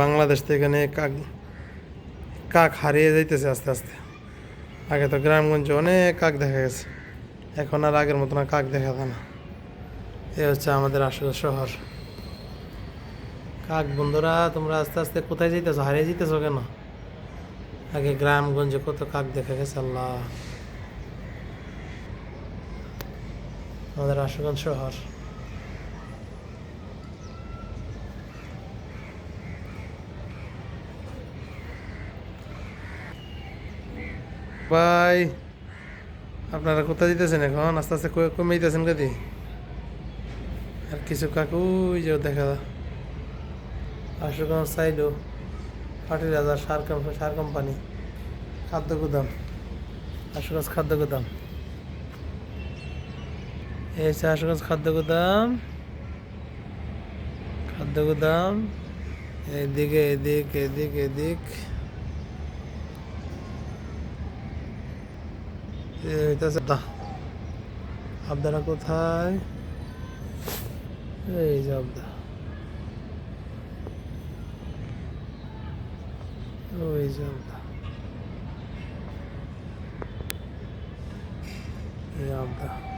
বাংলাদেশ থেকে এখানে কাক কাক হারিয়ে যাইতেছে আস্তে আস্তে। আগে তো গ্রামগঞ্জে অনেক কাক দেখা গেছে। এখন আর আগের মতন আর কাক দেখা যায় না। এ হচ্ছে আমাদের আসল শহর। কাক বন্ধুরা, তোমরা আস্তে আস্তে কোথায় যাইতেছো, হারিয়ে যাইতেছো কেন? আগে গ্রামগঞ্জে কত কাক দেখা গেছে, আল্লাহ। আমাদের আশুগঞ্জ শহর। ভাই, আপনারা কোথায় যেতেছেন এখন? আস্তে আস্তে কমে- যেতেছেন কাদি আর কিছু কাকু যে দেখা আশুগঞ্জ সাইডও ফার্টিলাইজার সার কোম্পানি সার কোম্পানি খাদ্য গুদাম। আশুগঞ্জ খাদ্য গুদাম। এই হচ্ছে আশুগঞ্জ খাদ্য গুদাম। খাদ্য গুদাম। এদিকে, এদিক এদিক এদিক। এই হইতাছে দা আবদারা কোথায়? এই যে আবদা। ওই যে আবদা। এই আবদা।